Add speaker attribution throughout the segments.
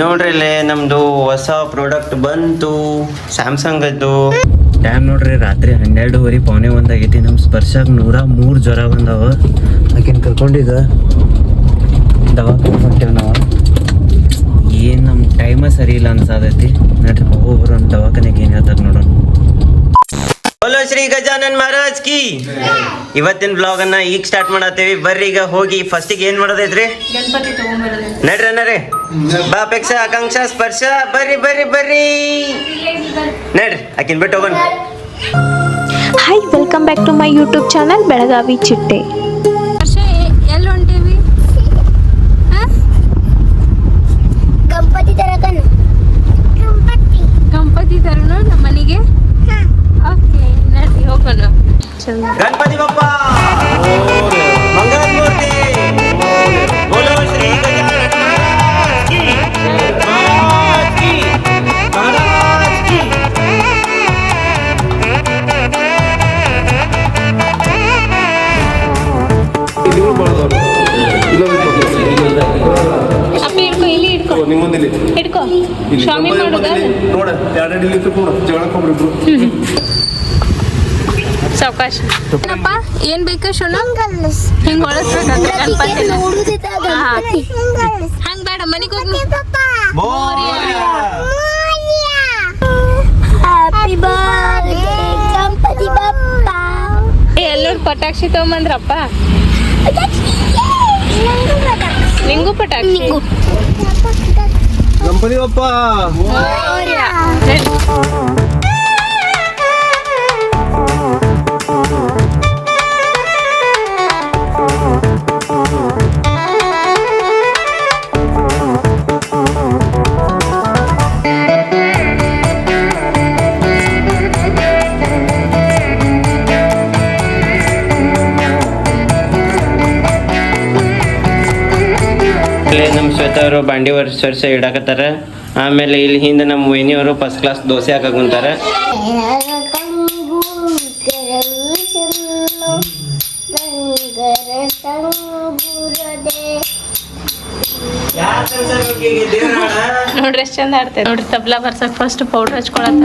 Speaker 1: ನೋಡ್ರಿ ಇಲ್ಲೇ ನಮ್ದು ಹೊಸ ಪ್ರಾಡಕ್ಟ್ ಬಂತು. ಸ್ಯಾಮ್ಸಂಗ್ ಅದು ಟೈಮ್ ನೋಡ್ರಿ ರಾತ್ರಿ ಹನ್ನೆರಡುವರೆ ಪೌನೆ ಒಂದಾಗೈತಿ. ನಮ್ಮ ಸ್ಪರ್ಶಾಗ ನೂರ ಮೂರು ಜ್ವರ ಬಂದವ. ಆಕಿನ ಕರ್ಕೊಂಡಿದ ದವಾಖಾನೆ ಹೊಂಟೇವ್ ನಾವು. ಏನು ನಮ್ಮ ಟೈಮ ಸರಿ ಇಲ್ಲ ಅನ್ಸಾದೈತಿ ನಡ್ರಿ ಒಬ್ಬೊಬ್ರು ದವಾಖಾನೆಗೆ ಏನು ಹೇಳ್ತಾರೆ ನೋಡೋಣ. ಗಜಾನನ್ ಮಹಾರಾಜ್ ಕಿ? ಇವತ್ತಿನ ಬ್ಲಾಗ್ ಅನ್ನ ಈಗ ಸ್ಟಾರ್ಟ್ ಮಾಡತ್ತೇವಿ. ಬರ್ರಿ ಈಗ ಹೋಗಿ ಫಸ್ಟಿಗೆ ಏನ್ ಮಾಡೋದೈತ್ರಿ? ನಡ್ರಿ ನಡ್ರಿ ಬಾ ಅಪೇಕ್ಷ ಆಕಾಂಕ್ಷ ಸ್ಪರ್ಶ ಬರ್ರಿ ಬರ್ರಿ ಬರ್ರಿ. ನಡ್ರಿ ಆಕಿನ್ ಬಿಟ್ಟು ಹೋಗೋಣ.
Speaker 2: Hi welcome back to my YouTube channel Belagavi ಚಿಟ್ಟೆ
Speaker 3: ವರ್ಷ ಎಲ್ಲಿ ಹೊಂಟೇವಿ
Speaker 4: ಗಣಪತಿ ತರಕನು ಗಣಪತಿ
Speaker 3: ಗಣಪತಿ ತರೋಣ ನಮ್ಮ ಮನೆಗೆ ಓಕೆ ನಡಿ ಹೋಗೋಣ
Speaker 1: ಗಣಪತಿ
Speaker 3: ಏನಪ್ಪ? ಏನ್ ಬೇಕಾ ಶುನು ಹಿಂಗ್ ಒಳಸ್ಬೇಕಂದ್ರೆ ಗಣಪತಿನ
Speaker 4: ಗಣಪತಿ
Speaker 3: ಹಂಗ್ ಬೇಡ ಮನೆಗೆ ಹೋಗಿ.
Speaker 4: Happy birthday Ganapati Bappa.
Speaker 3: ಎಲ್ಲರೂ ಪಟಾಕ್ಷಿ ತಗೊಂಬಂದ್ರಪ್ಪ. ನಿಂಗೂ ಪಟಾಕ್ಷಿ?
Speaker 5: ಗಣಪತಿ ಬಪ್ಪ.
Speaker 1: ನಮ್ಮ ಶ್ವೇತಾ ಅವರು ಬಾಂಡಿ ವರ್ಷ ವರ್ಷ ಇಡಾಕತ್ತಾರ. ಆಮೇಲೆ ಇಲ್ಲಿ ಹಿಂದೆ ನಮ್ಮ ವೈನಿಯವರು ಫಸ್ಟ್ ಕ್ಲಾಸ್ ದೋಸೆ ಹಾಕಕ್ ಕುಂತಾರ.
Speaker 3: ನೋಡ್ರಿ ಎಷ್ಟು ಚಂದ ಆಡ್ತೇವೆ ನೋಡ್ರಿ ತಬ್ಲಾ ಬರ್ಸಕ್ ಫಸ್ಟ್ ಪೌಡರ್ ಹಚ್ಕೊಳತ್ತ.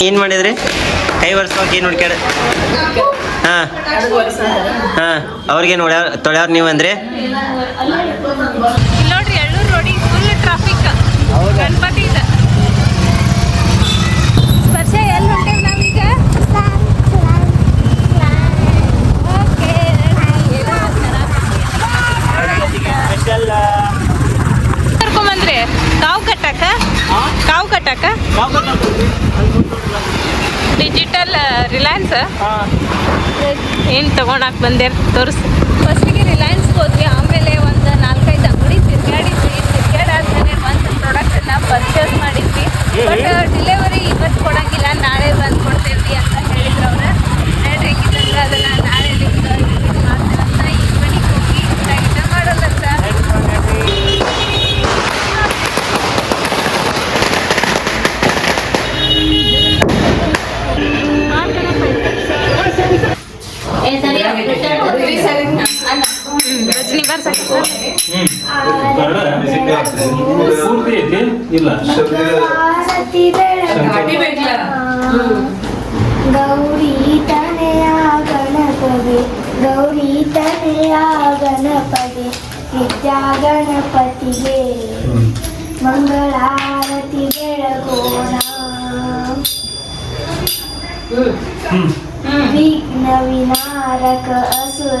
Speaker 1: ಏನ್ ಮಾಡಿದ್ರಿ? ಕೈ ವರ್ಷಕ್ಕೆ ಏನ್ ಹುಡ್ಕ್ಯಾಡ ಹಾ. ಹಾ. ಅವ್ರಿಗೇನು ಹೊಡ್ಯಾರ ತೊಳ್ಯಾರ ನೀವು ಅಂದ್ರೆ
Speaker 3: ಇಲ್ಲಿ ನೋಡ್ರಿ ಎಳ್ಳೂರು ರೋಡಿಗೆ ಫುಲ್ ಟ್ರಾಫಿಕ್ ಗಣಪತಿ ಇದೆ ಸ್ಪರ್ಶ ಎಲ್ಲಿ ಹೊಂಟೇವಿ ನಾವೀಗ ಓಕೆ ಕರ್ಕೊಂಬಂದ್ರಿ ಕಾವು ಕಟ್ಟಾಕ ಕಾವು ಕಟ್ಟಾಕ ಡಿಜಿಟಲ್ ರಿಲಯನ್ಸ್ ತಗೊಳಕ್ ಬಂದೇರ್. ತೋರಿಸ್. ಫಸ್ಟಿಗೆ ರಿಲಯನ್ಸ್ಗೆ ಹೋದ್ವಿ ಆಮೇಲೆ ಒಂದು ನಾಲ್ಕೈದು ಅಂಗಡಿ ತಿರ್ಗಾಡಿದ್ವಿ ತಿರ್ಗಾಡಾದ್ಮೇಲೆ ಒಂದು ಪ್ರಾಡಕ್ಟನ್ನ ಪರ್ಚೇಸ್ ಮಾಡಿದ್ವಿ. ಬಟ್ ಡಿಲೆವರಿ ಇವತ್ತು ಕೊಡಂಗಿಲ್ಲ ನಾಳೆ ಬಂದು ಕೊಡ್ತೇವಿ ಅಂತ ಹೇಳಿದ್ರು ಅವ್ರು. ನೋಡ್ರಿ ಅದನ್ನು ಅದನ್ನ ನಾಳೆ ಮಾಡ್ತಾರೆ ಅಂತ ಈ ಮನೆಗೆ ಹೋಗಿ ಊಟ ಮಾಡೋದಂತ
Speaker 6: ಪೂರ್ತಿ ಐತಿ ಇಲ್ಲ
Speaker 4: ಗೌರಿ ತನೆಯ ಗಣಪಗೆ ಗೌರಿ ತನೆಯ ಗಣಪಗೆ ವಿದ್ಯಾ ಗಣಪತಿಗೆ ಮಂಗಳಾರತಿ ಬೆಳಗೋಣ ವಿಘ್ನ ವಿನಾರಕ ಅಸುರ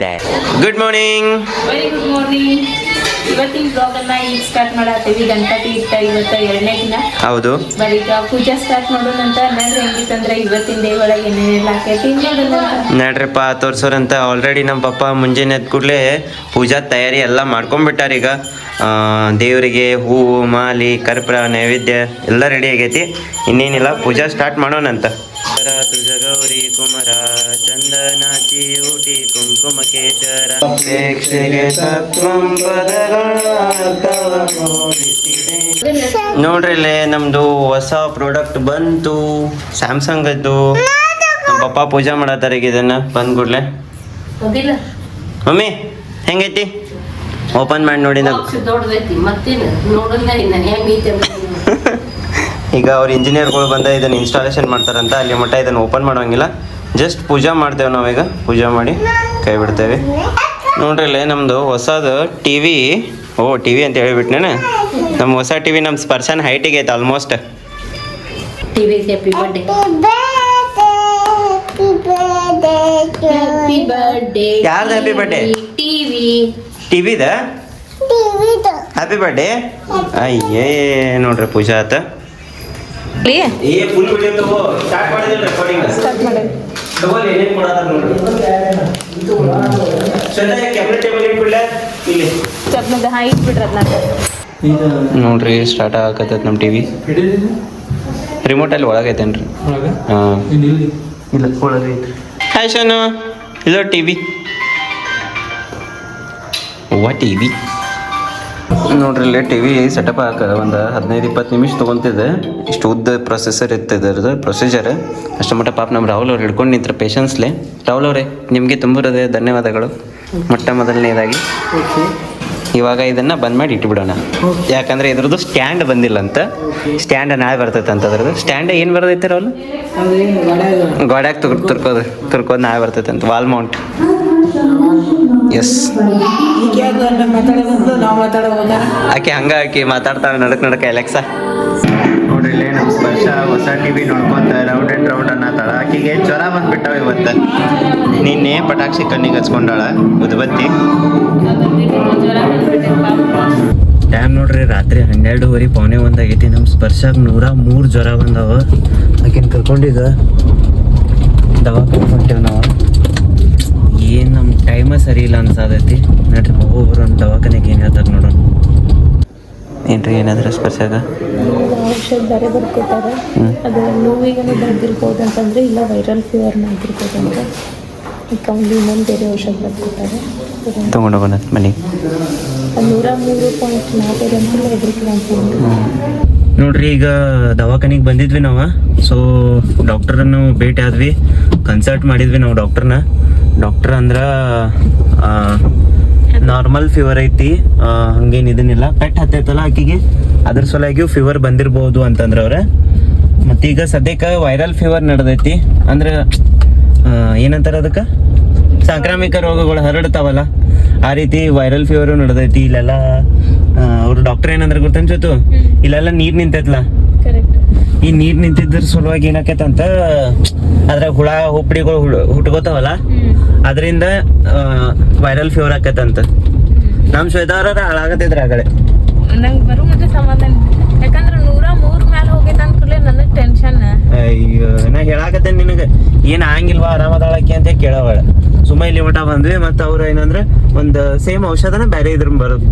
Speaker 1: day good morning
Speaker 3: very good morning ಇವತ್ತಿನ ಬ್ಲಾಗನ್ನ ಈಗ ಸ್ಟಾರ್ಟ್ ಮಾಡತ್ತೀವಿ ಗಣಪತಿ ಇಟ್ಟ ಇವತ್ತು ಎರಡನೇ ದಿನ.
Speaker 1: ಹೌದು.
Speaker 3: ಬರೀಗ ಪೂಜೆ ಸ್ಟಾರ್ಟ್ ಮಾಡೋಣ ಅಂತ. ನೋಡ್ರಿ ಹೆಂಗಿತ್ತಂದ್ರೆ ಇವತ್ತಿನ ಡೇ ಒಳಗೆ ಏನೇನೆಲ್ಲ ಆಕೈತಿ
Speaker 1: ನಡ್ರಿಪ್ಪ ತೋರ್ಸೋರಂತ. ಆಲ್ರೆಡಿ ನಮ್ಮ ಪಪ್ಪ ಮುಂಜಾನೆ ಎದ್ದ ಕೂಡಲೇ ಪೂಜಾ ತಯಾರಿ ಎಲ್ಲ ಮಾಡ್ಕೊಂಡ್ಬಿಟ್ಟಾರ ಈಗ. ದೇವರಿಗೆ ಹೂವು ಮಾಲಿ ಕರ್ಪೂರ ನೈವೇದ್ಯ ಎಲ್ಲ ರೆಡಿ ಆಗೈತಿ. ಇನ್ನೇನಿಲ್ಲ ಪೂಜಾ ಸ್ಟಾರ್ಟ್ ಮಾಡೋಣಂತ. ಸರ ತುಜ ಗೌರಿ ಕುಮರ ಚಂದನಾಚಿ ಊಟಿ ಕುಂಕುಮ ಕೇಶರ ಪ್ರೇಕ್ಷೆಗೆ ತತ್ವಂ ಪದಗಳ ನೋಡ್ರಿ ಇಲ್ಲೇ ನಮ್ದು ಹೊಸ ಪ್ರಾಡಕ್ಟ್ ಬಂತು. ಸ್ಯಾಮ್ಸಂಗ್ ಅದು ನಮ್ಮ ಪಪ್ಪ ಪೂಜೆ ಮಾಡತ್ತಾರ ಈಗ ಇದನ್ನ ಬಂದ್ ಕೂಡ್ಲೆ.
Speaker 3: ಹೋಗಿಲ್ಲ
Speaker 1: ಮಮ್ಮಿ ಹೆಂಗೈತಿ? ಓಪನ್ ಮಾಡಿ ನೋಡಿ ನಾವು ಈಗ ಅವ್ರ ಇಂಜಿನಿಯರ್ಗಳು ಬಂದ ಇದನ್ನ ಇನ್ಸ್ಟಾಲೇಷನ್ ಮಾಡ್ತಾರಂತ ಅಲ್ಲಿ ಮಟ್ಟ ಇದನ್ನ ಓಪನ್ ಮಾಡೋಂಗಿಲ್ಲ. ಜಸ್ಟ್ ಪೂಜಾ ಮಾಡ್ತೇವೆ ನಾವೀಗ. ಪೂಜಾ ಮಾಡಿ ಕೈ ಬಿಡ್ತೇವೆ. ನೋಡ್ರಿ ಇಲ್ಲೇ ನಮ್ದು ಹೊಸದು ಟಿ ವಿ ಓ ಟಿ ವಿ ಅಂತ ಹೇಳಿಬಿಟ್ನೇನೆ. ನಮ್ಮ ಹೊಸ ಟಿ ವಿ ನಮ್ಮ ಸ್ಪರ್ಶನ್ ಹೈಟಿಗೆ ಐತೆ ಆಲ್ಮೋಸ್ಟ್
Speaker 7: ಟಿವಿ ಹ್ಯಾಪಿ ಬರ್ಡೇ
Speaker 1: ಯಾರ್ದು?
Speaker 7: ಟಿವಿ
Speaker 1: ಟಿ ವಿದ ಹ್ಯಾಪಿ ಬರ್ಡೇ ಅಯ್ಯೇ ನೋಡ್ರಿ ಪೂಜಾ ಆತ. ಏ ಫುಲ್ ವಿಡಿಯೋ ತಗೋ. ಸ್ಟಾರ್ಟ್ ಮಾಡಿದ್ರೆ ರೆಕಾರ್ಡಿಂಗ್ ಸ್ಟಾರ್ಟ್ ಮಾಡಿ. ತಗೋಲಿ ಏನೇನು ಕೊಡತ್ತಾರ ನೋಡ್ರಿ ಶ್ರದ್ಧಾ ಕ್ಯಾಮ್ರಾ ಟೇಬಲ್ ಇಟ್ಬಿಡ್ಲೆ ಇಲ್ಲಿ.
Speaker 3: ಚಪ್ನದ ಹಾ ಇಟ್ಬಿಡ್ರಿ ಅದನ್ನ
Speaker 1: ನೋಡ್ರಿ ಸ್ಟಾರ್ಟ್ ಆಗಕತ್ತೈತೆ ನಮ್ಮ ಟಿವಿ ರಿಮೋಟ್ ಅಲ್ಲಿ ಒಳಗೈತೇನ್ರಿ ಹಾಂ. ಇಲ್ಲ. ಹಾಯ್ ಶೋನು ಇಲ್ಲ ಟಿವಿ ವಾ ಟಿವಿ ನೋಡ್ರಿ ಇಲ್ಲಿ ಟಿವಿ ಸೆಟಪ್ ಹಾಕ ಒಂದು ಹದಿನೈದು ಇಪ್ಪತ್ತು ನಿಮಿಷ ತೊಗೊತಿದ್ದೆ ಇಷ್ಟು ಉದ್ದ ಪ್ರೊಸೆಸರ್ ಇತ್ತು ಇದ್ರದ್ದು ಪ್ರೊಸೀಜರ್ ಅಷ್ಟು ಮಟ್ಟ ಪಾಪ ನಮ್ಮ ರಾಹುಲ್ ಅವ್ರು ಹಿಡ್ಕೊಂಡು ನಿಂತರ ಪೇಷನ್ಸ್ಲೆ ರಾಹುಲ್ ಅವರೇ ನಿಮಗೆ ತುಂಬ ಹೃದಯ ಧನ್ಯವಾದಗಳು. ಮೊಟ್ಟ ಮೊದಲನೇದಾಗಿ. ಇವಾಗ ಇದನ್ನು ಬಂದ್ ಮಾಡಿ ಇಟ್ಬಿಡೋಣ. ಯಾಕಂದ್ರೆ ಇದ್ರದ್ದು ಸ್ಟ್ಯಾಂಡ್ ಬಂದಿಲ್ಲ ಅಂತ ಸ್ಟ್ಯಾಂಡ್ ನಾಳೆ ಬರ್ತೈತೆ ಅಂತ ಅದ್ರದ್ದು. ಸ್ಟ್ಯಾಂಡ್ ಏನು ಬರ್ತೈತೆ ರಾಹುಲ್? ಗೋಡ್ಯಾಗ ತುರ್ ತುರ್ಕೋದು ತುರ್ಕೋದು ನಾಳೆ ಬರ್ತೈತೆ ಅಂತ ವಾಲ್ ಮೌಂಟ್ ಎಸ್ ಆಕೆ ಹಂಗ ಆಕಿ ಮಾತಾಡ್ತಾಳೆ ನಡಕ್ ನಡಕ ಎಲೆಕ್ಸಾ ನೋಡ್ರಿ ಇಲ್ಲೇ ನಮ್ಮ ಸ್ಪರ್ಶ ಹೊಸ ಟಿವಿ ನೋಡ್ಕೊಂತ ರೌಂಡ್ ಅಂಡ್ ರೌಂಡ್ ಅನ್ನತಾಳ ಆಕಿಗೆ ಜ್ವರ ಬಂದ್ಬಿಟ್ಟಾವ ಇವತ್ತು. ನಿನ್ನೆ ಪಟಾಕ್ಷಿ ಕಣ್ಣಿಗೆ ಹಚ್ಕೊಂಡಾಳ ಉದ್ಬತ್ತಿ. ಟೈಮ್ ನೋಡ್ರಿ ರಾತ್ರಿ ಹನ್ನೆರಡುವರೆ ಪೌನೆ ಒಂದಾಗೈತಿ. ನಮ್ಮ ಸ್ಪರ್ಶಾಗ ನೂರ ಮೂರು ಜ್ವರ ಬಂದವ. ಆಕಿನ ಕರ್ಕೊಂಡಿದ್ದ. ದವಾಖಾನೆ ಹೊಂಟೇವ್ ನಾವು ಏನು ನಮ್ಮ ಟೈಮ ಸರಿ ಇಲ್ಲ ಅನ್ಸಾದೈತಿ ನಡ್ರಿ ಒಬ್ಬೊಬ್ರು ಒಂದು ದವಾಖಾನೆಗೆ ಏನು ಹೇಳ್ತಾರೆ ನೋಡೋಣ. ಏನ್ರಿ ಏನಾದ್ರೆ ಸ್ಪರ್ಶಾಗ
Speaker 2: ಔಷಧ ಬೇರೆ ಬರ್ಕೊತಾರೆ ಅದು ನೋವಿಗೆ ಬರ್ದಿರ್ಬೋದು ಅಂತಂದ್ರೆ ಇಲ್ಲ ವೈರಲ್ ಫೀವರ್ನ ಆಗಿರ್ಬೋದು ಅಂತ. ಅದಕ್ಕೆ ಅವ್ನು ಇನ್ನೊಂದು ಬೇರೆ ಔಷಧ ಬರ್ಕೊತಾರೆ
Speaker 1: ತೊಗೊಂಡು ಮನೆಗೆ
Speaker 2: ಅದು ನೂರ ಮೂರು ಪಾಯಿಂಟ್ ನಾಲ್ಕೈದು ಅಂತ ಹೆದರಿಕೆ ಅಂತ
Speaker 1: ನೋಡ್ರಿ ಈಗ ದವಾಖಾನಿಗೆ ಬಂದಿದ್ವಿ ನಾವು. ಸೊ ಡಾಕ್ಟರನ್ನು ಭೇಟಿ ಆದ್ವಿ. ಕನ್ಸಲ್ಟ್ ಮಾಡಿದ್ವಿ ನಾವು ಡಾಕ್ಟರ್ನ ಡಾಕ್ಟರ್ ಅಂದ್ರ ನಾರ್ಮಲ್ ಫೀವರ್ ಐತಿ ಹಂಗೇನು ಇದನ್ನಿಲ್ಲ. ಪೆಟ್ ಹತ್ತೈತಲ್ಲ ಆಕಿಗೆ? ಅದ್ರ ಸಲುವಾಗಿಯೂ ಫೀವರ್ ಬಂದಿರಬಹುದು ಅಂತಂದ್ರೆ ಅವ್ರ. ಮತ್ತೀಗ ಸದ್ಯಕ್ಕೆ ವೈರಲ್ ಫೀವರ್ ನಡೆದೈತಿ. ಅಂದ್ರೆ ಏನಂತಾರ ಅದಕ್ಕೆ? ಸಾಂಕ್ರಾಮಿಕ ರೋಗಗಳು ಹರಡ್ತಾವಲ್ಲ. ಆ ರೀತಿ ವೈರಲ್ ಫೀವರು ನಡೆದೈತಿ ಇಲ್ಲೆಲ್ಲ ಅವ್ರು ಡಾಕ್ಟರ್ ಏನಂದ್ರೆ ಗೊತ್ತೇನ್ ಜೊತು ಇಲ್ಲೆಲ್ಲ ನೀರು ನಿಂತೈತ್ಲ.
Speaker 2: ಕರೆಕ್ಟ್
Speaker 1: ಈ ನೀರ್ ನಿಂತಿದ್ರ ಸಲುವಾಗಿ ಏನಾಕೈತಂತ ಅದ್ರಾಗ ಹುಳ ಹುಪ್ಪಡಿಗಳು ಹುಟ್ಕೋತಾವಲ್ಲ? ಅದರಿಂದ ವೈರಲ್ ಫೀವರ್ ಆಕೈತಂತ. ನಮ್ ಶ್ವೇತಾವ್ರ ಹಾಳಾಗತ್ತಿದ್ರ ಆ ಕಡೆ
Speaker 3: ನಂಗೆ ಬರೋ ಮತ್ತೆ ಸಮಾಧಾನ. ಯಾಕಂದ್ರೆ ನೂರ ಮೂರ್ ಮ್ಯಾಲ ಹೋಗೈತೆ ಅಂದ್ಕೂಡ್ಲೆ ನನಗೆ ಟೆನ್ಷನ್
Speaker 1: ಅಯ್ಯೋ ನಾ ಹೇಳಾಕತ್ತೆ ನಿನಗೆ. ಏನ್ ಆಗಂಗಿಲ್ವಾ ಆರಾಮದಾಳಕ್ಕೆ ಅಂತ ಕೇಳವಳ ಸುಮ್ಮ ಇಲ್ಲಿ ಮಠ ಬಂದ್ವಿ ಮತ್ತ ಅವ್ರ ಏನಂದ್ರೆ ಒಂದ್ ಸೇಮ್ ಔಷಧನ ಬೇರೆ ಇದ್ರ ಬರೋದ್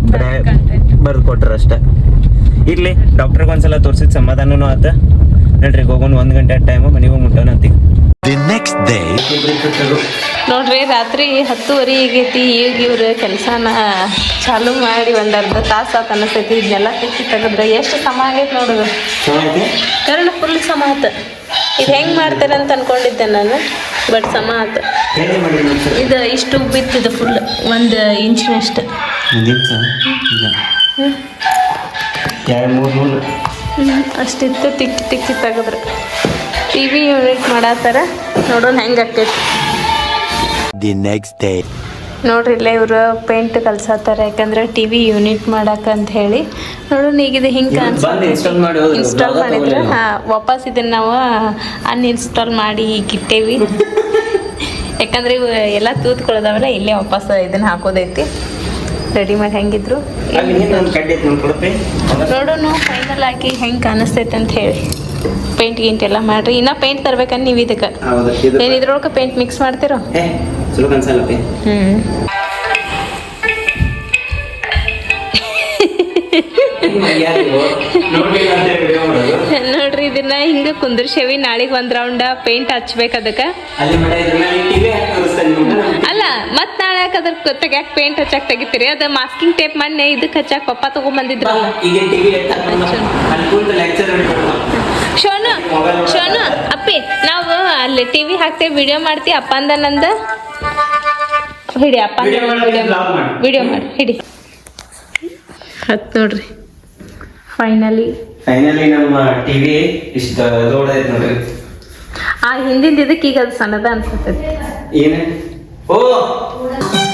Speaker 1: ಬರ್ದ್ ಕೊಟ್ರು ಅಷ್ಟ ಇರ್ಲಿ ಡಾಕ್ಟರ್ಗೆ ಒಂದ್ಸಲ ತೋರಿಸಿದ ಸಮಾಧಾನನು ಆತ. ನಡ್ರಿ ಹೋಗೋನ್ ಒಂದ್ ಗಂಟೆ ಟೈಮ್ ಮನೆಗೆ ಮುಟ್ಟೋಣ
Speaker 8: ದಿ ನೆಕ್ಸ್ಟ್ ಡೇ.
Speaker 3: ನೋಡ್ರಿ ರಾತ್ರಿ ಹತ್ತುವರೆ ಈಗೈತಿ ಈಗ ಇವ್ರು ಕೆಲಸನ ಚಾಲು ಮಾಡಿ ಒಂದ್ ಅರ್ಧ ತಾಸು ಆತ ಅನಸ್ತೈತಿ ಇದನ್ನೆಲ್ಲ ತಗದ್ರ ತೆಗೆದ್ರೆ ಎಷ್ಟು ಸಮ ಆಗೈತೆ ನೋಡುದು ಕರ್ಣ ಫುಲ್ ಸಮ ಆತ. ಇದು ಹೆಂಗ್ ಮಾಡ್ತಾರೆ ಅಂತ ಅನ್ಕೊಂಡಿದ್ದೆ ನಾನು ಬಟ್ ಸಮ ಆತ. ಇದು ಇಷ್ಟು ಬಿತ್ತಿದ ಫುಲ್ ಒಂದು ಇಂಚಿನಷ್ಟು
Speaker 1: ಎರಡು ಮೂರು
Speaker 3: ಅಷ್ಟಿತ್ತು ತಿಕ್ಕಿ ತಿಕ್ಕಿ ತೆಗೆದ್ರು ಟಿ ವಿ ಯೂನಿಟ್ ಮಾಡತ್ತಾರ ನೋಡೋಣ ಹೆಂಗೆ ಆಕೈತಿ
Speaker 8: ದಿ ನೆಕ್ಸ್ಟ್ ಡೇ
Speaker 3: ನೋಡ್ರಿ ಇಲ್ಲೇ ಇವರು ಪೇಂಟ್ ಕಲ್ಸತ್ತಾರ ಯಾಕಂದ್ರೆ ಟಿ ವಿ ಯೂನಿಟ್ ಮಾಡಾಕ ಅಂತ ಹೇಳಿ. ನೋಡೋಣ ಈಗ ಇದು ಹಿಂಗೆ
Speaker 1: ಇನ್ಸ್ಟಾಲ್
Speaker 3: ಮಾಡಿದ್ರೆ. ಹಾ ವಾಪಸ್ ಇದನ್ನ ನಾವು ಅನ್ಇನ್ಸ್ಟಾಲ್ ಮಾಡಿ ಈಗ ಇಟ್ಟೇವಿ. ಯಾಕಂದ್ರೆ ಇವು ಎಲ್ಲ ತೂತ್ಕೊಳ್ಳೋದವಲ್ಲ ಇಲ್ಲೇ ವಾಪಸ್ ಇದನ್ನ ಹಾಕೋದೈತಿ. ಹೆಂಗಿದ್ರು?
Speaker 1: ಐತೆ ನೋಡ್ ಕೊಡಪ್ಪಿ
Speaker 3: ನೋಡೋಣ ಫೈನಲ್ ಆಗಿ ಹೆಂಗೆ ಕಾಣಿಸ್ತೈತೆ ಅಂತ ಹೇಳಿ. ಪೇಂಟ್ ಗಿಂಟ್ ಎಲ್ಲ ಮಾಡ್ರಿ. ಇನ್ನ ಪೇಂಟ್ ತರ್ಬೇಕನ್ ನೀವು ಇದಕ್ಕೆ. ಏನ್ ಇದ್ರೊಳಗೆ ಪೇಂಟ್ ಮಿಕ್ಸ್ ಮಾಡ್ತಿರೋ? ಹ್ಞೂ ನೋಡ್ರಿ ಇದನ್ನ ಹಿಂಗ ಕುಂದ್ರಸೇವಿ ನಾಳೆಗ್ ಒಂದ್ ರೌಂಡ್ ಪೇಂಟ್ ಹಚ್ಬೇಕು ಅದಕ್ಕ. ಮತ್ ನಾಳೆ ಅದ್ರ ತೆಗ್ಯಾಕ ಪೇಂಟ್ ಹಚ್ಚಾಕ್ ತೆಗಿತೀರಿ? ಅದ ಮಾಸ್ಕಿಂಗ್ ಟೇಪ್ ಮೊನ್ನೆ ಇದಕ್ಕೆ ಹಚ್ಚಾಕ್ ಪಪ್ಪ
Speaker 1: ತಗೊಂಡ್ಬಂದಿದ್ರು
Speaker 3: ಶೋನು ಶೋನು ಅಪ್ಪಿ ನಾವು ಅಲ್ಲಿ ಟಿವಿ ಹಾಕ್ತೇವೆ ವಿಡಿಯೋ ಮಾಡ್ತಿ ಅಪ್ಪ ಅಂದ ನಂದ. ಹಿಡಿ ಅಪ್ಪ ವಿಡಿಯೋ ಮಾಡಿ. ಹಿಡಿ. ಹತ್ ನೋಡ್ರಿ. ಫೈನಲಿ
Speaker 1: ಫೈನಲಿ ನಮ್ಮ ಟಿವಿ ಇಷ್ಟ ದೊಡ್ಡದೈತೆ ನೋಡ್ರಿ.
Speaker 3: ಆ ಹಿಂದಿನ ಇದಕ್ಕೆ ಈಗ ಅದು ಸಣ್ಣದ ಅನ್ಸುತ್ತೆ
Speaker 1: ಏನ? ಓ